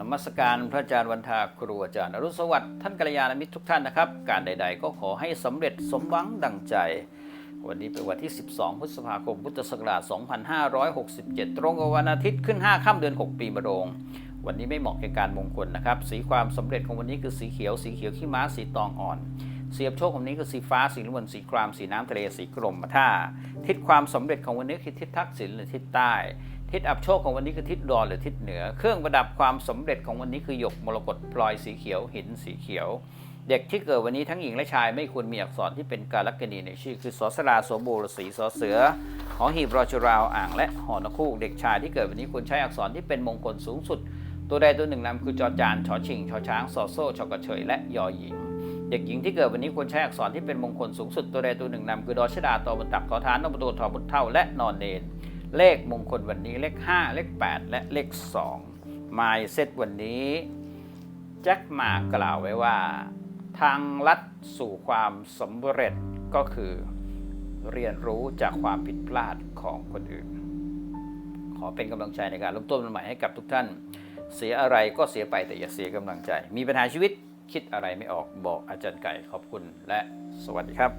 นมัสการพระอาจารย์วันทาครูอาจารย์อรุณสวัสดิ์ท่านกัลยาณมิตรทุกท่านนะครับ การใด ๆ ก็ขอให้สำเร็จสมหวังดังใจ วันนี้เป็นวันที่ 12 พฤษภาคม พุทธศักราช 2567 ตรงกับวันอาทิตย์ขึ้น 5 ค่ำเดือน 6 ปีมะโรง วันนี้ไม่เหมาะแก่การมงคลนะครับ สีความสำเร็จของวันนี้คือสีเขียว สีเขียวขี้ม้า สีตองอ่อนเสียบโชคของนี้คือสีฟ้า สีน้ำเงินสีคราม สีน้ำทะเล สีกรมท่า ทิศความสำเร็จของวันนี้คือทิศทักษิณหรือทิศใต้ ทิศอับโชคของวันนี้คือทิศดอนหรือทิศเหนือ เครื่องประดับความสำเร็จของวันนี้คือหยกมรกตพลอยสีเขียวหินสีเขียว เด็กที่เกิดวันนี้ทั้งหญิงและชายไม่ควรมีอักษรที่เป็นการลักณีในชื่อ คือสอสลาโสบูรสีสอเสือหอหีบรอชราวอ่างและหอนคูกเด็กชายที่เกิดวันนี้ควรใช้อักษรที่เป็นมงคลสูงสุด ตัวใดตัวหนึ่งนำคือจอจานชอชิงชอช้างสอโซ่ชอกระเฉยและยอหญิงเด็กหญิงที่เกิดวันนี้ควรใช้อักษรที่เป็นมงคลสูงสุดตัวใดตัวหนึ่งนำคือดอชดาตอบนตักทอทานนบตัวทอบุตเท่าและนอนเนน เลขมงคลวันนี้เลข 5 เลข 8 และเลข2มายเซตวันนี้แจ็คมากล่าวไว้ว่า ทางลัดสู่ความสำเร็จก็คือ เรียนรู้จากความผิดพลาดของคนอื่น ขอเป็นกำลังใจในการเริ่มต้นใหม่ให้กับทุกท่าน เสียอะไรก็เสียไปแต่อย่าเสียกำลังใจ มีปัญหาชีวิตคิดอะไรไม่ออกบอกอาจารย์ไก่ขอบคุณและสวัสดีครับ